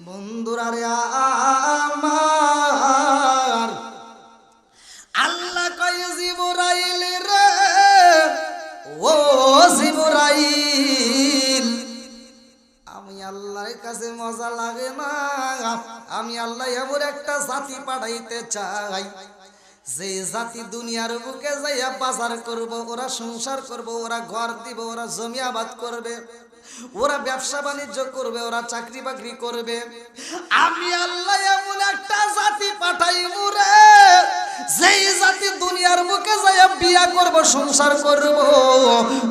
বন্ধুরা রে আমার। আল্লাহ কয় জিবরাইল রে, ও জিবরাইল। আমি আল্লাহর কাছে মজা লাগে না। আমি আল্লাহ এমন একটা সাথী পাঠাইতে চাই। যে জাতি দুনিয়ার বুকে যাইয়া বাজার করব, ওরা সংসার করব, ওরা ঘর দিব, ওরা জমি আবাদ করবে, ওরা ব্যবসা বাণিজ্য করবে, ওরা চাকরি বাকরি করবে। আমি আল্লাহ এমন একটা জাতি পাঠাই রে, যেই জাতি দুনিয়ার মুখে যাইয়া বিয়া করব, সংসার করব,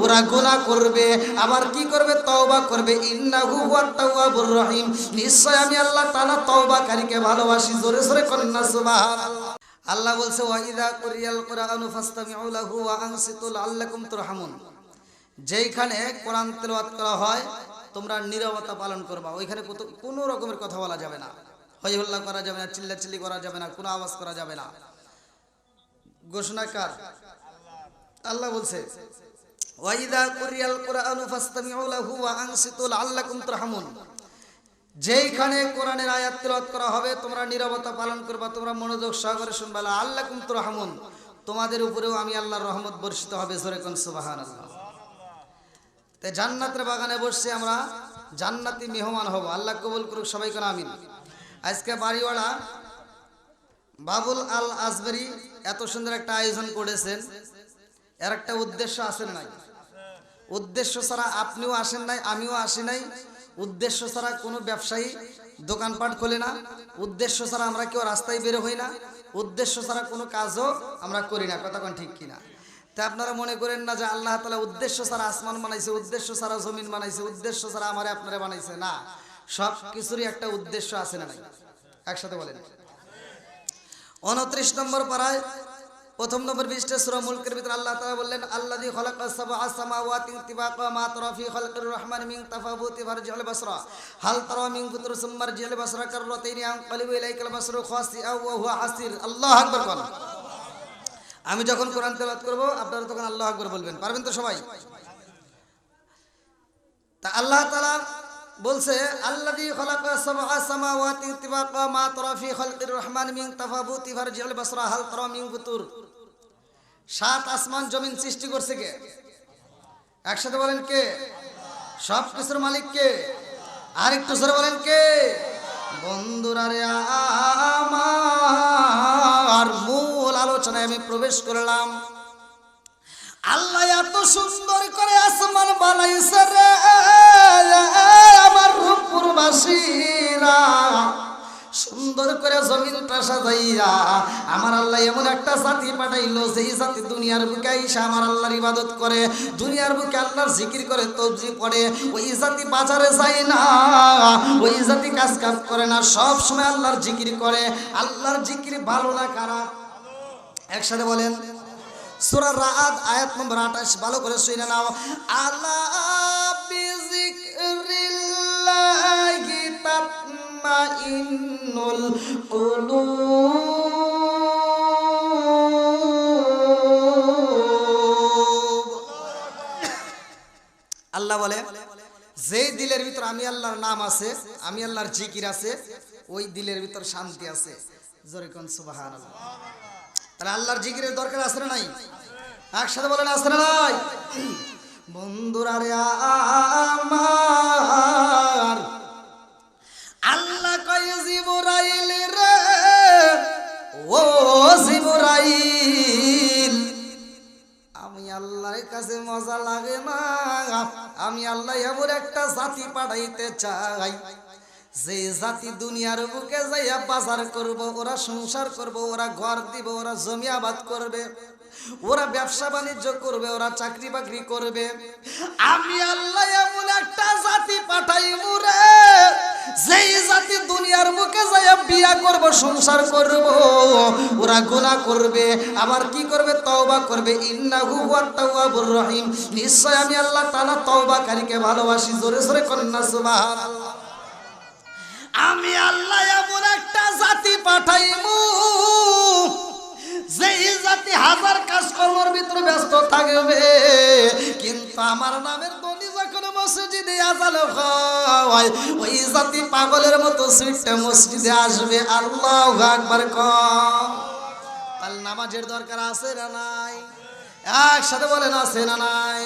ওরা গুনাহ করবে, আবার কি করবে? তওবা করবে। ইন্নাহু ওয়াত তাওয়াবুর রহিম। নিশ্চয় আমি আল্লাহ তাআলা তওবাকারীকে ভালোবাসি। জোরে জোরে কন্না সুবহানাল্লাহ। আল্লাহ বলছে ওয়াইদা কুরিয়াল কুরআনু ফাসতামিউ লাহু ওয়া আনসিতু লাআল্লাকুম তুরহামুন। যেইখানে কোরআন তেলাওয়াত করা হয়, তোমরা নীরবতা পালন করবা। ওইখানে কোনো রকমের কথা বলা যাবে না। হই হল্লা করা যাবে না, চিল্লাচিল্লি করা যাবে না, কোনো আওয়াজ করা যাবে না। ঘোষণাকার আল্লাহ বলছে ওয়াইদা কুরিয়াল কুরআনু ফাসতামিউ লাহু ওয়া আনসিতু লাআল্লাকুম তুরহামুন। যেইখানে কোরআনের আয়াত তেলাওয়াত করা হবে, তোমরা নীরবতা পালন করবা, তোমরা মনোযোগ সহকারে শুনবা। আল্লাকুম তুরহামুন। তোমাদের উপরেও আমি আল্লাহর রহমত বর্ষিত হবে, জোরে কোন সুবহানাল্লাহ। তে জান্নাতের বাগানে বসছি আমরা জান্নাতি মেহমান হব। আল্লাহ কবুল করুক সবাই করে আমিন। আজকে বাড়িওয়ালা বাবুল আল আজমেরি এত সুন্দর একটা আয়োজন করেছেন। এর একটা উদ্দেশ্য আসেন নাই? উদ্দেশ্য ছাড়া আপনিও আসেন নাই, আমিও আসি নাই। উদ্দেশ্য ছাড়া কোনো ব্যবসায়ী দোকানপাট খোলে না। উদ্দেশ্য ছাড়া আমরা কেউ রাস্তায় বের হই না। উদ্দেশ্য ছাড়া কোনো কাজও আমরা করি না। কথা কোন ঠিক কিনা তা আপনারা মনে করেন না যে আল্লাহ তালা উদ্দেশ্য ছাড়া আসমান বানাইছে, উদ্দেশ্য ছাড়া জমিন বানাইছে, উদ্দেশ্য ছাড়া আমারে আপনারা বানাইছে? না। সব কিছুরই একটা উদ্দেশ্য আছে না নাই? একসাথে বলেন। উনত্রিশ নম্বর পাড়ায় প্রথম নম্বর বিশটা সূরা মুলকের ভিতরে আল্লাহ তাআলা বললেন, আল্লাযী খালাকা সাবআ সামাওয়াতি তিবাকা মা তারা ফি খালকির রহমান মিন তাফাবুতি ফারজিল বাসরা। হাল তারা মিন ফুতুর সুম্মার জিল বাসরা কাররাতাইনি আনকালিবু ইলাইকাল বাসরু খাসিআ ওয়া হুয়া হাসির। আল্লাহু আকবার কোন আমি যখন কোরআন তেলাওয়াত করব, আপনারা তখন আল্লাহু আকবার বলবেন। পারবেন তো সবাই? তা আল্লাহ তাআলা বলছে আল্লাযী খালাকা মা তারা ফি রহমান মিন তাফাবুতি সাত আসমান জমিন সৃষ্টি করছে কে? একসাথে বলেন কে? সব কিছুর মালিক কে? আর একটু জোরে বলেন কে? বন্ধুরা রে, আমার মূল আলোচনায় আমি প্রবেশ করলাম। আল্লাহ এত সুন্দর করে আসমান বানাইছে রে। সুন্দর করে জমিনটা সাজাইয়া আমার আল্লাহ এমন একটা জাতি পাঠাইলো, যেই জাতি দুনিয়ার বুকে আইসা আমার আল্লাহর ইবাদত করে, দুনিয়ার বুকে আল্লাহর জিকির করে, তবজি পড়ে, ওই জাতি বাজারে যায় না, ওই জাতি কাজ কাজ করে না, সব সময় আল্লাহর জিকির করে, আল্লাহর জিকির ভালো না খারাপ? একসাথে বলেন, সূরা রাআদ আয়াত নম্বর 28 ভালো করে শুনে নাও আলা বিযিকরিল্লাহি তাতমাইন্নুল কুলুব। আল্লাহ বলে যেই দিলের ভিতর আমি আল্লাহর নাম আছে, আমি আল্লাহর জিকির আছে, ওই দিলের ভিতর শান্তি আছে। তাহলে আল্লাহর জিকিরের দরকার আছে না নাই? একসাথে বলেন, আছে না নাই? বন্ধুরা রে আমার আল্লাহ কয় জিবরাইল রে, ও জিবরাইল। আমি আল্লাহর কাছে মজা লাগে না, আমি আল্লাহ এমন একটা জাতি পাঠাইতে চাই, যে জাতি দুনিয়ার বুকে যাইয়া বাজার করব, ওরা সংসার করব, ওরা ঘর দিব, ওরা জমি আবাদ করবে। ওরা ব্যবসা বাণিজ্য করবে, ওরা চাকরি বাকরি করবে। আমি আল্লাহ এমন একটা জাতি পাঠাই রে, যেই জাতি দুনিয়ার মুখে যাইয়া বিয়া করব, সংসার করব। ওরা গুনাহ করবে, আবার কি করবে? তওবা করবে। ইন্নাহু ওয়াত তাওয়াবুর রহিম। নিশ্চয় আমি আল্লাহ তাআলা তওবাকারীকে ভালোবাসি। জোরে জোরে কন্না সুবহানাল্লাহ। আমি আল্লাহ এমন একটা জাতি পাঠাইমু যেই জাতি হাজার কাজকর্মের ভিতরে ব্যস্ত থাকবে, কিন্তু আমার নামের দলি যখন মসজিদে আজাল হয়, ওই জাতি পাগলের মতো সুইটে মসজিদে আসবে। আল্লাহ একবার কাল তাহলে নামাজের দরকার আছে না নাই? একসাথে বলেন, আছে না নাই?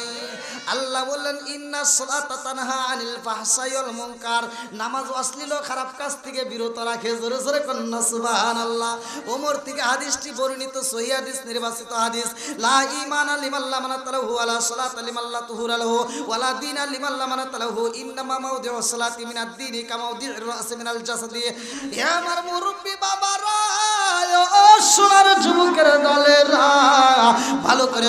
আল্লাহ বললেন, ইন্না সালাতা তানহা আনিল ফাহশাই ওয়াল মুনকার। নামাজ অশ্লীল খারাপ কাজ থেকে বিরত রাখে, জোরে জোরে কন্না সুবহানাল্লাহ। ওমর থেকে হাদিসটি বর্ণিত সহিহ হাদিস, নির্বাচিত হাদিস। লা ঈমানা লিমাল্লা মানাতালাহু ওয়ালা সালাতা লিমাল্লা তুহুরা লাহু ওয়ালা দীনা লিমাল্লা মানাতালাহু ইন্নামা মাউদিউ সালাতি মিনাদ দীনি কামাউদিউর রাসি মিনাল জাসাদি। হে আমার মুরব্বি বাবারা, ও সোনার যুবকের দলেরা, ভালো করে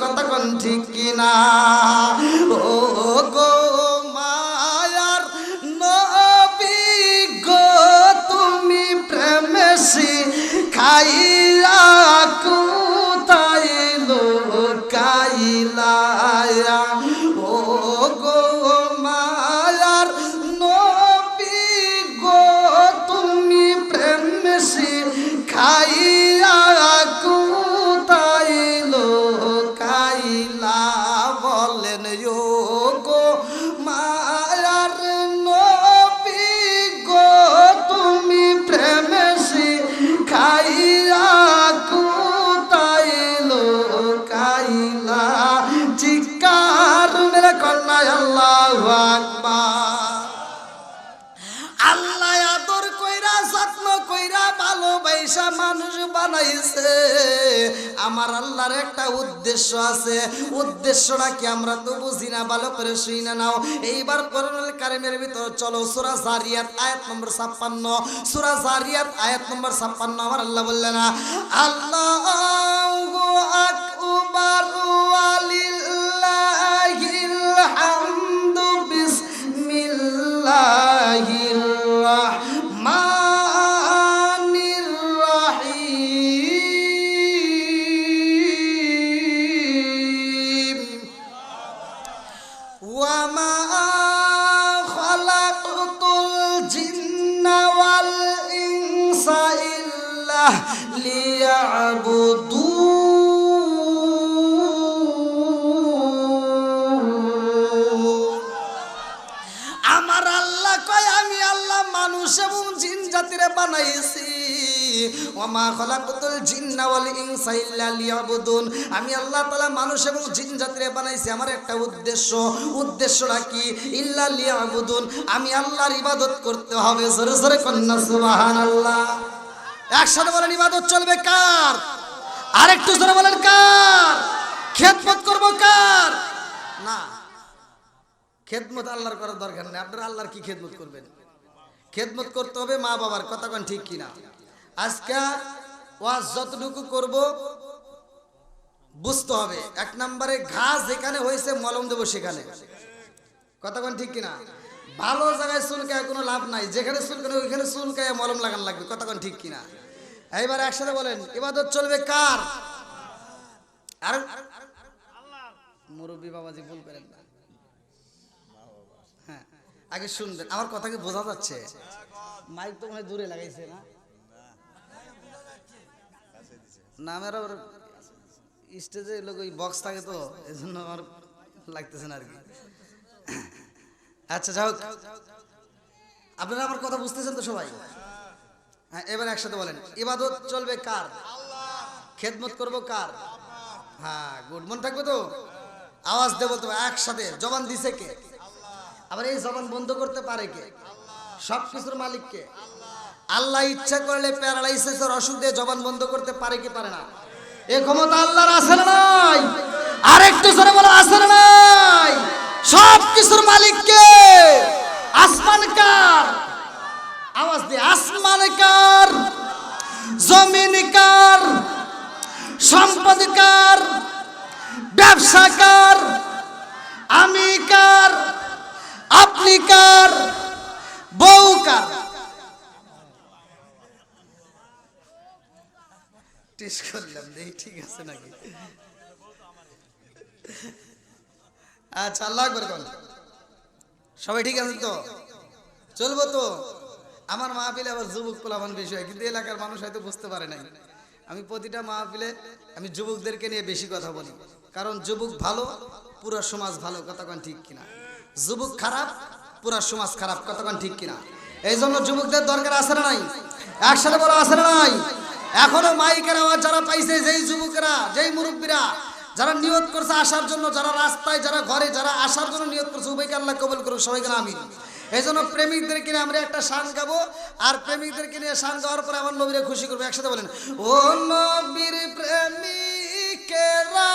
কথা কোন? ঠিক কিনা ও গো মায়ার নবী গো তুমি প্রেমেশি খাইয়া কুতাই লোকাইলা আমার আল্লাহর একটা উদ্দেশ্য আছে। উদ্দেশ্যটা কি আমরা তো বুঝি না, ভালো করে শুই না, নাও। এইবার করোনাল কারিমের ভিতর চলো, সুরা জারিয়াত আয়াত নম্বর ছাপ্পান্ন। সুরা জারিয়াত আয়াত নম্বর ছাপ্পান্ন, আমার আল্লাহ বললেন, আল্লাহ আকবার ওয়ালিল্লাহিল আমি আল্লাহ তাআলা মানুষ এবং জিন জাতিরে বানাইছি, আমার একটা উদ্দেশ্য। উদ্দেশ্যটা কি? ইল্লা লিয়াবুদুন। আমি আল্লাহর ইবাদত করতে হবে। একসাথে বলেন, ইবাদত চলবে কার? আরেকটু জোরে বলেন, কার? খেদমত করব কার? না। খেদমত আল্লাহর করার দরকার নেই। আপনারা আল্লাহর কি খেদমত করবেন? খেদমত করতে হবে মা বাবার কথা কন ঠিক কিনা? আজকে ওয়াজ যতটুকু করব, বুঝতে হবে। এক নম্বরে ঘাস যেখানে হয়েছে, মলম দেবো সেখানে। কোন ঠিক কিনা? ভালো জায়গায় চুলকায় কোনো লাভ নাই। যেখানে চুলকানো ওইখানে চুলকায় মলম লাগান লাগবে। কোন ঠিক কিনা? এইবার একসাথে বলেন, ইবাদত চলবে কার? আর মুরব্বী বাবাজি ভুল করেন না। হ্যাঁ আগে শুনবেন। আমার কথা কি বোঝা যাচ্ছে। মাইক তো মনে দূরে লাগাইছে না? না আমার আবার স্টেজে লোক ওই বক্স থাকে তো এই জন্য আমার লাগতেছে না আর কি। আচ্ছা যাও আপনারা আমার কথা বুঝতেছেন তো সবাই? হ্যাঁ এবার একসাথে বলেন, ইবাদত চলবে কার? খেদমত করব কার? হ্যাঁ গুড মন থাকবে তো? আওয়াজ দেবো তো একসাথে। জবান দিছে কে? আবার এই জবান বন্ধ করতে পারে কে? সব কিছুর মালিক কে? আল্লাহ ইচ্ছা করলে প্যারালাইসিসের অসুখ দিয়ে জবান বন্ধ করতে পারে কি পারে না? এ ক্ষমতা আল্লাহর আছে না নাই? আরেকটু জোরে বলো, আছে না নাই? সব কিছুর মালিক কে? আসমান কার? আওয়াজ দিয়ে, আসমান কার? জমিন কার? সম্পদ কার? ব্যবসা কার? আমি কার? আপনি কার? বউ কার? টেস্ট করলাম দেখি ঠিক আছে নাকি? আচ্ছা আল্লাহ করে সবাই ঠিক আছে তো? চলবো তো। আমার মাহফিলে আবার যুবক পোলাপান বেশি হয় কিন্তু এলাকার মানুষ হয়তো বুঝতে পারে নাই। আমি প্রতিটা মাহফিলে আমি যুবকদেরকে নিয়ে বেশি কথা বলি। কারণ যুবক ভালো, পুরো সমাজ ভালো কতক্ষণ ঠিক কিনা? যুবক খারাপ, পুরো সমাজ খারাপ কতক্ষণ ঠিক কিনা? এই জন্য যুবকদের দরকার আছে না নাই? একসাথে বলা, আছে না নাই? এখনও মাইকের আওয়াজ যারা পাইছে, যেই যুবকেরা, যেই মুরব্বীরা, যারা নিয়ত করছে আসার জন্য, যারা রাস্তায়, যারা ঘরে, যারা আসার জন্য নিয়ত করছে, উভয়কে আল্লাহ কবল করুক সবাইকে আমি এই জন্য প্রেমিকদের কিনে আমরা একটা শান গাবো, আর প্রেমিকদের নিয়ে শান গাওয়ার পরে আমার নবীরে খুশি করব। একসাথে বলেন, ও নবীর প্রেমিকেরা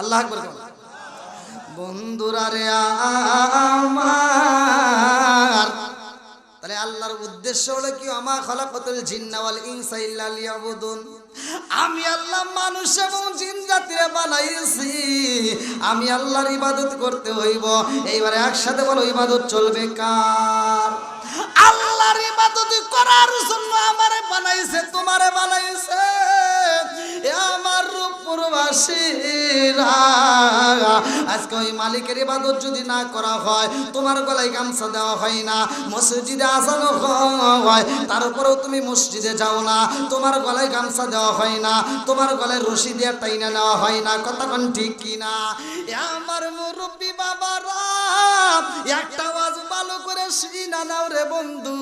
আল্লাহ আকবার। বন্ধুরা রে আমার, তাহলে আল্লাহর উদ্দেশ্য হলো কি? আমা খলাকতুল জিন্না ওয়াল ইনসা লিয়াবুদুন। আমি আল্লাহ মানুষ এবং জিন জাতিরে বানাইছি। আমি আল্লাহর ইবাদত করতে হইব। এইবারে একসাথে বলো, ইবাদত চলবে কার? আল্লাহর ইবাদত করার জন্য আমারে বানাইছে, তোমারে বানাইছে। আমার আজকে ওই মালিকের ইবাদত যদি না করা হয়, তোমার গলায় গামছা দেওয়া হয় না, মসজিদে আসানো হয়, তারপরেও তুমি মসজিদে যাও না, তোমার গলায় গামছা দেওয়া হয় না, তোমার গলায় রশি দিয়ে টাইনা নেওয়া হয় না কতক্ষণ ঠিক কিনা? আমার মুরব্বী বাবারা, একটা আওয়াজ ভালো করে শুনা নাও রে বন্ধু।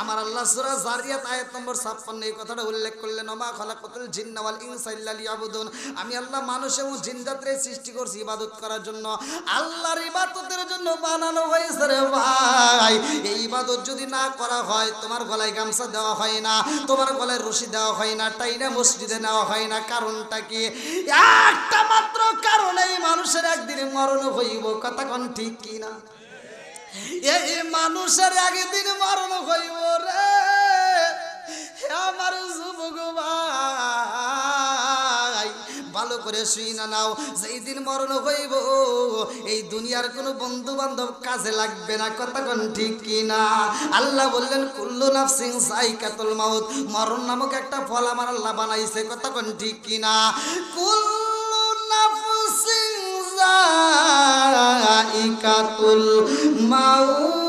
আমার আল্লাহ সূরা জারিয়াত আয়াত নম্বর 56 এই কথাটা উল্লেখ করলেন, ওমা খলাকাতুল জিন্না ওয়াল ইনসা ইল্লা লিয়াবুদুন। আমি আল্লাহ মানুষ এবং সৃষ্টি করছি ইবাদত করার জন্য। আল্লাহর ইবাদতের জন্য বানানো হয়েছে রে ভাই। এই ইবাদত যদি না করা হয়, তোমার গলায় গামছা দেওয়া হয় না, তোমার গলায় রশি দেওয়া হয় না, টাইনা মসজিদে নেওয়া হয় না। কারণটা কি? একটা মাত্র কারণে মানুষের একদিনে মরণ হইব। কতক্ষণ ঠিক কি না এই মানুষের একদিন মরণ হইব রে। আমার যুবক ভালো করে শুই না নাও যেই দিন মরণ হইব, এই দুনিয়ার কোনো বন্ধু বান্ধব কাজে লাগবে না কতক্ষণ ঠিক কি না আল্লাহ বললেন, কুল্লু নাফসিং সাইকাতুল মাউত মরণ নামক একটা ফল আমার আল্লাহ বানাইছে কতক্ষণ ঠিক কি না কুল্লু সাইকাতুল মাউত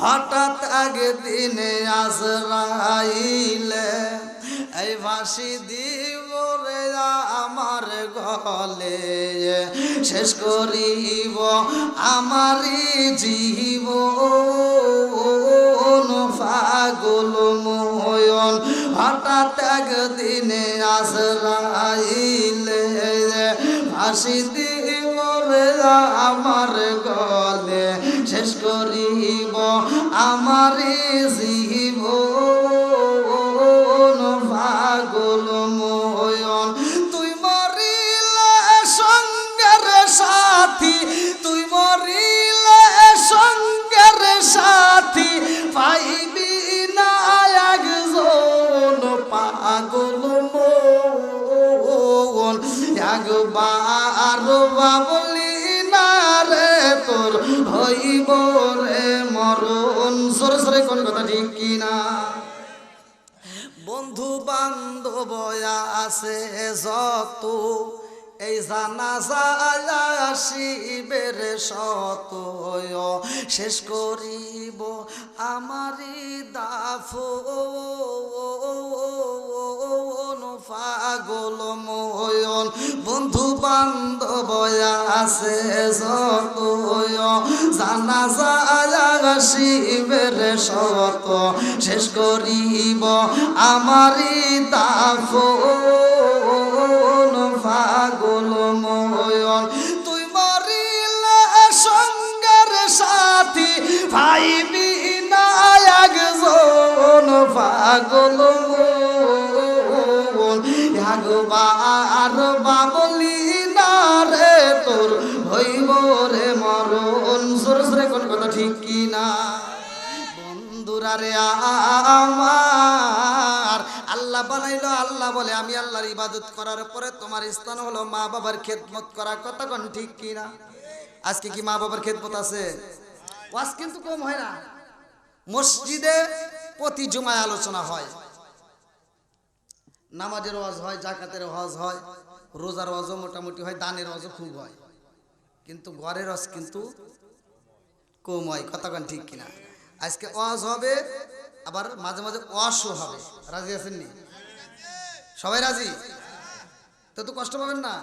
হঠাৎ আগে দিনে আজরাইলে এই ফাঁসি দিব রে আমার গলে। শেষ করিব আমারই জীব পাগল ময়ন। হঠাৎ একদিনে আসলাইলে আসি দিব রে আমার গলে। শেষ করিব আমার আছে যত এই জানা শিবের শত শেষ করিব আমারি দাফ। পাগল ময়ন বন্ধু বান্ধব আছে যত জানা শিবের শত শেষ করিব আমারি দাফ পাগল ময়ন তুই মরিলে সঙ্গের সাথী, ভাইবি না একজন বন্ধুরা রে আমার। আল্লাহ বানাইলো, আল্লাহ বলে, আমি আল্লাহর ইবাদত করার পরে তোমার স্থান হলো মা বাবার খেদমত করা। কতক্ষণ ঠিক কিনা? আজকে কি মা বাবার খেদমত আছে? ওয়াজ কিন্তু কম হয় না। মসজিদে প্রতি জুমায় আলোচনা হয়। নামাজের ওয়াজ হয়, জাকাতের ওয়াজ হয়, রোজার ওয়াজও মোটামুটি হয়, দানের ওয়াজও খুব হয়। কিন্তু ঘরের ওয়াজ কিন্তু কম হয়। কতক্ষণ ঠিক কিনা? আজকে ওয়াজ হবে, আবার মাঝে মাঝে ওয়াশও হবে। রাজি আছেন নি? সবাই রাজি? তো তো কষ্ট পাবেন না?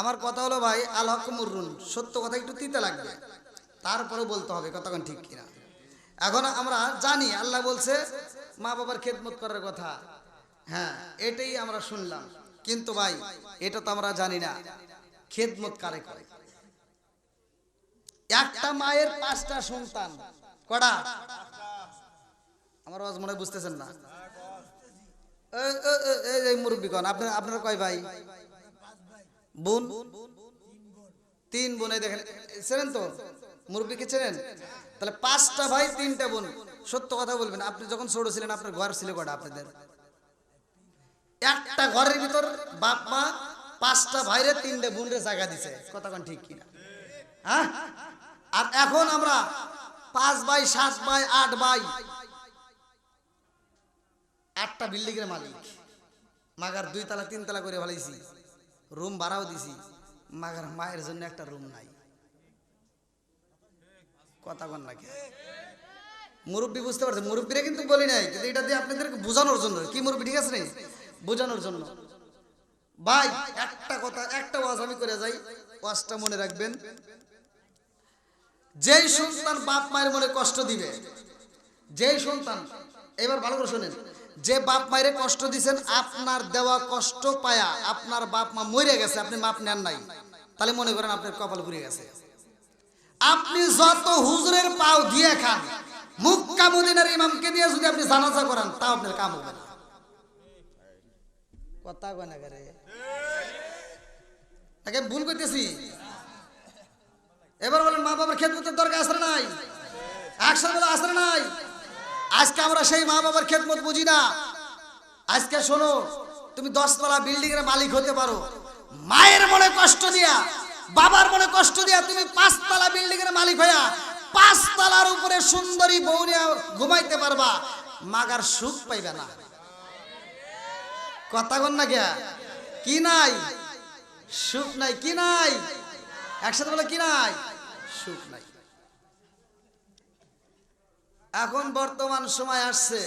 আমার কথা হলো ভাই, আল হক মুররুন, সত্য কথা একটু তিতে লাগবে। তারপরে বলতে হবে কতক্ষণ ঠিক কিনা। এখন আমরা জানি, আল্লাহ বলছে, মা বাবার খেদমত করার কথা। হ্যাঁ এটাই আমরা শুনলাম। কিন্তু ভাই, এটা তো আমরা জানি না, খেদমত কারে করে? একটা মায়ের পাঁচটা সন্তান কটা? আমার আওয়াজ মনে বুঝতেছেন না। মুরব্বী কন, আপনার আপনার কয় ভাই? বোন? তিন বোন দেখেন, চেনেন তো? মুরব্বীকে চেনেন? তাহলে পাঁচটা ভাই, তিনটা বোন। সত্য কথা বলবেন, আপনি যখন ছোট ছিলেন, আপনার ঘর ছিল কটা আপনাদের? একটা ঘরের ভিতর বাপ মা পাঁচটা ভাইরে, তিনটে বোনরে জায়গা দিছে। কতক্ষণ ঠিক কিনা? হ্যাঁ? আর এখন আমরা পাঁচ বাই, সাত বাই, আট বাই। আটটা বিল্ডিং এর মালিক। মাগার দুই তালা, তিন তালা করে ফেলাইছি। রুম ভাড়াও দিছি। মাগার মায়ের জন্য একটা রুম নাই। কথা কন নাকি মুরব্বী বুঝতে পারছে, মুরব্বীরা কিন্তু বলি নাই, কিন্তু এটা দিয়ে আপনাদেরকে বোঝানোর জন্য। কি মুরব্বী, ঠিক আছে বোঝানোর জন্য। ভাই, একটা কথা, একটা ওয়াজ আমি করে যাই। ওয়াজটা মনে রাখবেন। যেই সন্তান বাপ মায়ের মনে কষ্ট দিবে, যেই সন্তান, এবার ভালো করে শোনেন, যে বাপ মায়ের কষ্ট দিছেন, আপনার দেওয়া কষ্ট পায়া আপনার বাপ মা মরে গেছে, আপনি মাপ নেন নাই, তাহলে মনে করেন আপনার কপাল পুড়ে গেছে। আপনি যত হুজুরের পাও দিয়ে খান, মুক্কা মদিনার ইমামকে দিয়ে যদি আপনি জানাজা করান, তাও আপনার কাম হবে না। কথা কয় না তাকে ভুল করতেছি এবার বলেন মা বাবার খেদমতের দরকার আসরে নাই? একসাথে বলে আসরে নাই? আজকে আমরা সেই মা বাবার খেদমত বুঝি না। আজকে শোনো, তুমি দশতলা বিল্ডিং এর মালিক হতে পারো। মায়ের মনে কষ্ট দিয়া, বাবার মনে কষ্ট দিয়া তুমি পাঁচতলা বিল্ডিং এর মালিক হইয়া পাঁচতলার উপরে সুন্দরী বউ ঘুমাইতে পারবা, মাগার সুখ পাইবে না। কথা কন না গিয়া? কি নাই? সুখ নাই, কি নাই? একসাথে বলে কি নাই? সুখ নাই। এখন বর্তমান সময় আসছে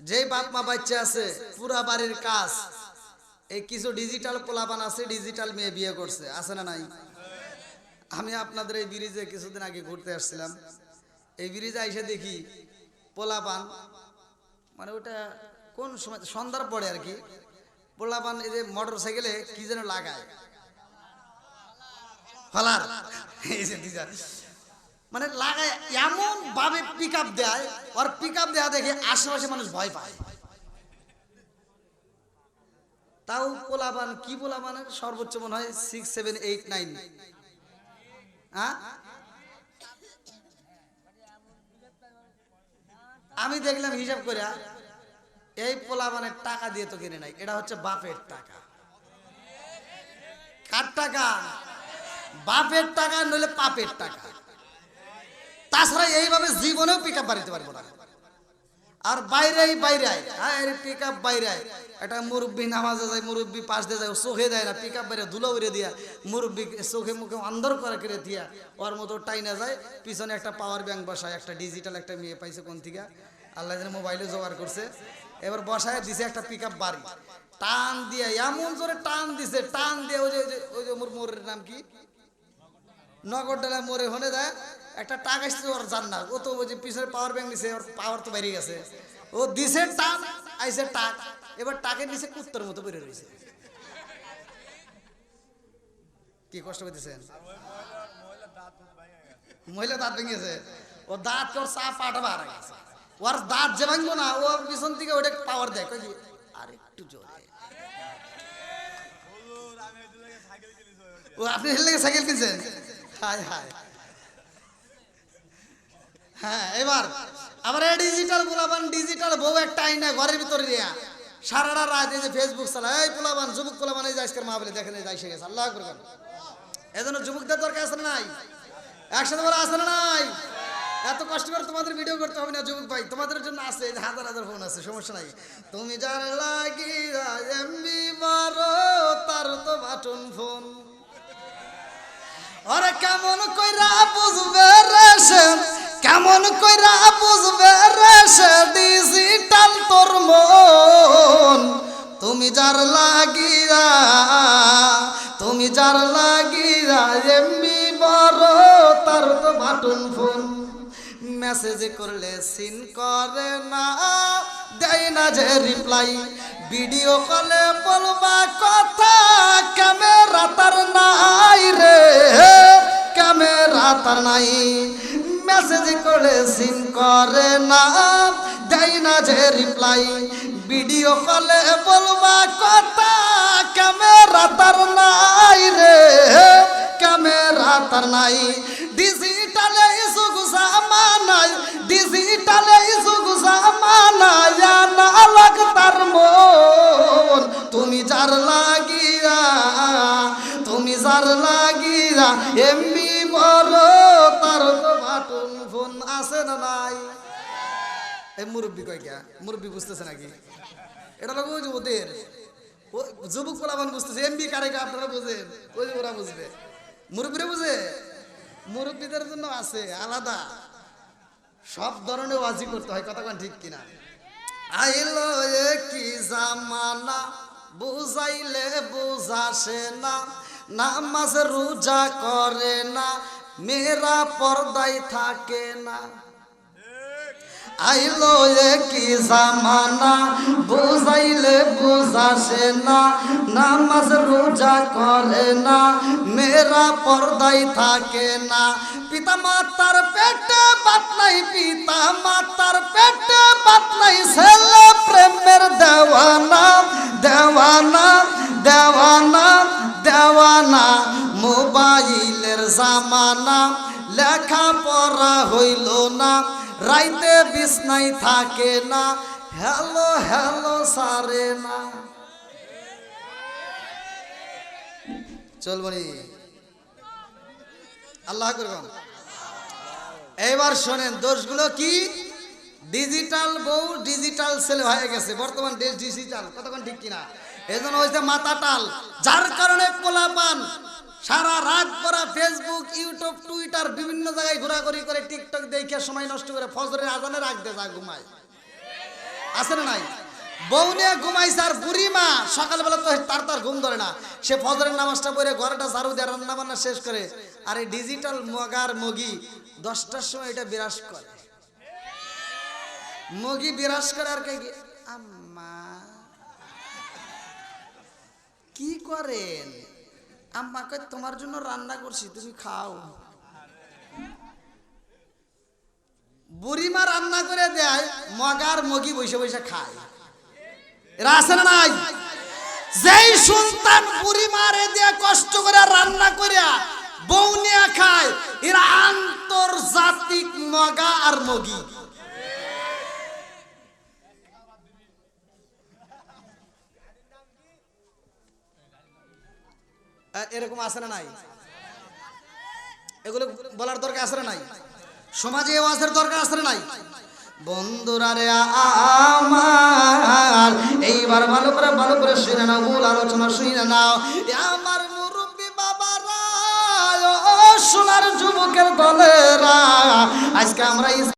যে বাপ মা বাচ্চা আছে, পুরা বাড়ির কাজ। এই কিছু ডিজিটাল পোলাপান আছে ডিজিটাল মেয়ে বিয়ে করছে, আছে না নাই? আমি আপনাদের এই ব্রিজে কিছুদিন আগে ঘুরতে আসছিলাম। এই ব্রিজে এসে দেখি পোলাপান মানে ওটা কোন সময়, সন্ধ্যার পরে আর কি, পোলাপান এই যে মোটর সাইকেলে কি যেন লাগায়। ফলার। মানে লাগায় এমন ভাবে পিক আপ দেয় আর পিক আপ দেওয়া দেখে আশেপাশে মানুষ ভয় পায়। তাও পোলাবান কি পোলাবান সর্বোচ্চ মনে হয় সিক্স সেভেন এইট নাইন আমি দেখলাম হিসাব করে এই পোলাবানের টাকা দিয়ে তো কিনে নাই। এটা হচ্ছে বাপের টাকা। কার টাকা? বাপের টাকা নইলে পাপের টাকা। তাছাড়া এইভাবে জীবনেও পিক আপ বাড়িতে পারব না। আর বাইরেই বাইরে হ্যাঁ পিক আপ বাইরে একটা মুরব্বী নামাজে যায়, মুরব্বী পাশ দিয়ে যায় চোখে দেয় না পিক আপ বাইরে ধুলো উড়ে দিয়া, মুরব্বী চোখে মুখে অন্ধর করে করে দিয়া, ওর মতো টাইনা যায়, পিছনে একটা পাওয়ার ব্যাংক বসায়, একটা ডিজিটাল একটা মেয়ে পাইছে কোন থেকে? আল্লাহ যেন মোবাইলে জোগাড় করছে। এবার বসায় দিছে একটা পিক আপ বাড়ি। টান দিয়ে, এমন জোরে টান দিছে, টান দিয়ে, ওই যে, ওই যে- ওই যে মোর মোরের নাম কি? নগর ডালা মরে হনে দেয় একটা টাক আসছে ওর জান না ও তো যে পিছনে পাওয়ার ব্যাংক নিছে, ওর পাওয়ার তো বেরিয়ে গেছে। ও দিছে টাক, আইছে টাক। এবার টাকের নিচে কুত্তর মতো বেরিয়ে রয়েছে কি কষ্ট পেতেছেন মহিলা দাঁত ভেঙেছে ও দাঁত ওর চা পাটা বার গেছে। ওর দাঁত যে ভাঙবো না, ও পিছন থেকে ওটা পাওয়ার দেয়। আর একটু জোরে। ও আপনি সাইকেল কিনছেন? হায় হায়। হ্যাঁ এবার আবার ডিজিটাল ডিজিটাল একটা ঘরের ভিতরে সারাটা ফেসবুক আল্লাহ এজন্য যুবকদের নাই? নাই? এত কষ্ট করে তোমাদের ভিডিও করতে হবে না যুবক ভাই, তোমাদের জন্য আছে হাজার হাজার ফোন আছে, সমস্যা নাই। তুমি যার লাগি তার তো বাটন ফোন ওরে কেমন কইরা বুঝবে রে কেমন কইরা বুঝবে রে সে? ডিজিটাল তোর মন। তুমি যার লাগিরা তুমি যার লাগিরা এমবি বড় তার তো বাটন ফোন। মেসেজ করলে সিন করে না। দেয় না যে রিপ্লাই ভিডিও কলে বলবা, কথা ক্যামেরা তার নাই রে ক্যামেরা তার নাই। মেসেজ করলে সিন করে না। দেয় না যে রিপ্লাই ভিডিও কলে বলবা, কথা ক্যামেরা তার নাই রে ক্যামেরা তার নাই। যুগ জামানায় ডিজিটালে যুগ জামানায় না লাগ তার মন। তুমি যার লাগিয়া, তুমি যার লাগিয়া এমবি বড় তার তো ফোন আছে না নাই? এই মুরব্বী কয় গিয়া মুরব্বী বুঝতেছে নাকি? এটা ওই যে ওদের যুবক পোলাবান বুঝতেছে, এমবি কারে কে আপনারা বুঝেন? ওই যে ওরা বুঝবে। মুরব্বীরা বুঝে? মুরব্বীদের জন্য আছে, আলাদা। সব ধরনের ওয়াজি করতে হয়, কথা ঠিক কিনা? আইলো কি জামানা, বুঝাইলে বুঝাসে না, নামাজ রোজা করে না, মেয়েরা পর্দায় থাকে না। আইলো কি জামানা, বুঝাইলে বুঝাসে না। নামাজ রোজা করে না, মেয়েরা পর্দায় থাকে না। পিতা মাতার পেটে বাত নাই পিতা মাতার পেটে বাত নাই, ছেলে প্রেমের দেওয়ানা দেওয়ানা দেওয়ানা দেওয়ানা। মোবাইলের জামানা লেখা পড়া হইল না। রাইতে বিছনাই থাকে না হ্যালো হ্যালো সারে না। চলবনি আল্লাহ করবেন এইবার শোনেন, দোষগুলো কি? ডিজিটাল বউ ডিজিটাল ছেলে হয়ে গেছে। বর্তমান দেশ ডিজিটাল কতক্ষণ ঠিক কিনা? এই জন্য হয়েছে মাথা টাল। যার কারণে পোলাপান সারা রাত পরা ফেসবুক ইউটিউব টুইটার বিভিন্ন জায়গায় ঘোরাঘুরি করে টিকটক দেখে সময় নষ্ট করে ফজরের আজানে রাখতে যা ঘুমায়। আছে না নাই? বউ নিয়ে ঘুমাইছে বুড়ি মা, সকালবেলা তো তার তার ঘুম ধরে না। সে ফজরের নামাজটা পড়ে ঘরটা ঝাড়ু দিয়ে রান্না বান্না শেষ করে, আর এই ডিজিটাল মগার মগি দশটার সময় এটা বিরাজ করে। মগি বিরাজ করে আর কি? আম্মা, কি করেন? আম্মা কয় তোমার জন্য রান্না করছি, তুমি খাও। বুড়িমা রান্না করে দেয়, মগার মগি বসে বসে খায়। এরা নাই? যেই সন্তান বুড়িমারে দিয়ে কষ্ট করে রান্না করে বউ নিয়ে খায়, এরা আন্তর্জাতিক মগা আর মগি। এরকম আছে না নাই? এগুলো বলার দরকার আছে নাই? সমাজে ওয়াজের দরকার আছে নাই? বন্ধুরা রে আমার, এইবার ভালো করে ভালো করে শুনে নাও মূল আলোচনা শুনে নাও। আমার মুরব্বী বাবারা সোনার যুবকের দলেরা, আজকে আমরা